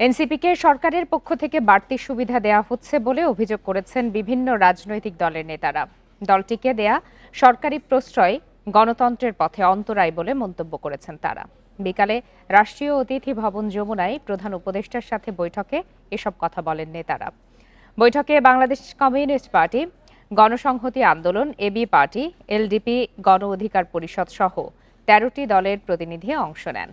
এনসিপিকে সরকারের পক্ষ থেকে বাড়তি সুবিধা দেয়া হচ্ছে বলে অভিযোগ করেছেন বিভিন্ন রাজনৈতিক দলের নেতারা। দলটিকে দেয়া সরকারি প্রশ্রয় গণতন্ত্রের পথে অন্তরায় বলে মন্তব্য করেছেন তারা। বিকালে রাষ্ট্রীয় অতিথি ভবন যমুনায় প্রধান উপদেষ্টার সাথে বৈঠকে এসব কথা বলেন নেতারা। বৈঠকে বাংলাদেশ কমিউনিস্ট পার্টি, গণসংহতি আন্দোলন, এবি পার্টি, এলডিপি, গণ অধিকার পরিষদ সহ তেরোটি দলের প্রতিনিধি অংশ নেন।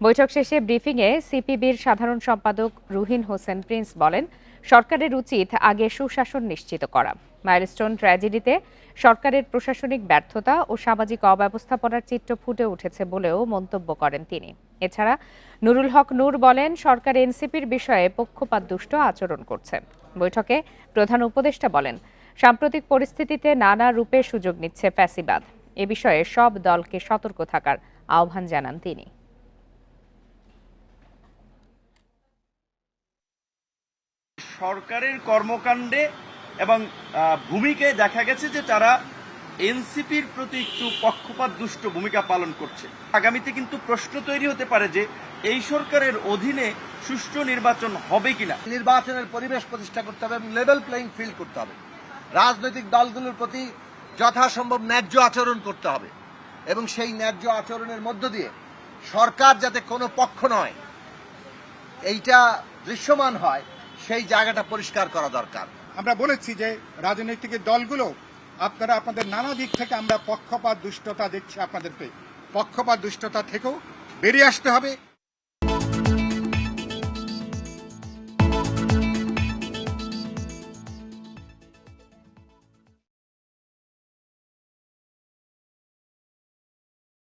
বৈঠক শেষে ব্রিফিংয়ে সিপিবির সাধারণ সম্পাদক রুহিন হোসেন প্রিন্স বলেন, সরকারের উচিত আগে সুশাসন নিশ্চিত করা। মাইলস্টোন ট্র্যাজেডিতে সরকারের প্রশাসনিক ব্যর্থতা ও সামাজিক অব্যবস্থাপনার চিত্র ফুটে উঠেছে বলেও মন্তব্য করেন তিনি। এছাড়া নুরুল হক নূর বলেন, সরকার এনসিপির বিষয়ে পক্ষপাত দুষ্ট আচরণ করছে। বৈঠকে প্রধান উপদেষ্টা বলেন, সাম্প্রতিক পরিস্থিতিতে নানা রূপে সুযোগ নিচ্ছে ফ্যাসিবাদ। এ বিষয়ে সব দলকে সতর্ক থাকার আহ্বান জানান তিনি। সরকারের কর্মকাণ্ডে এবং ভূমিকায় দেখা গেছে যে তারা এনসিপির প্রতি একটু পক্ষপাত দুষ্ট ভূমিকা পালন করছে। আগামীতে কিন্তু প্রশ্ন তৈরি হতে পারে যে এই সরকারের অধীনে সুষ্ঠু নির্বাচন হবে কিনা। নির্বাচনের পরিবেশ প্রতিষ্ঠা করতে হবে এবং লেভেল প্লেইং ফিল্ড করতে হবে। রাজনৈতিক দলগুলোর প্রতি যথাসম্ভব ন্যায্য আচরণ করতে হবে এবং সেই ন্যায্য আচরণের মধ্য দিয়ে সরকার যাতে কোনো পক্ষ নয়, এইটা দৃশ্যমান হয়। সেই জায়গাটা পরিষ্কার করা দরকার। আমরা বলেছি যে রাজনৈতিক দলগুলো আপনারা আপনাদের নানা দিক থেকে আমরা পক্ষপাত, দুষ্টতা দেখছি আপনাদেরকে। পক্ষপাত, দুষ্টতা থেকেও বেরিয়ে আসতে হবে।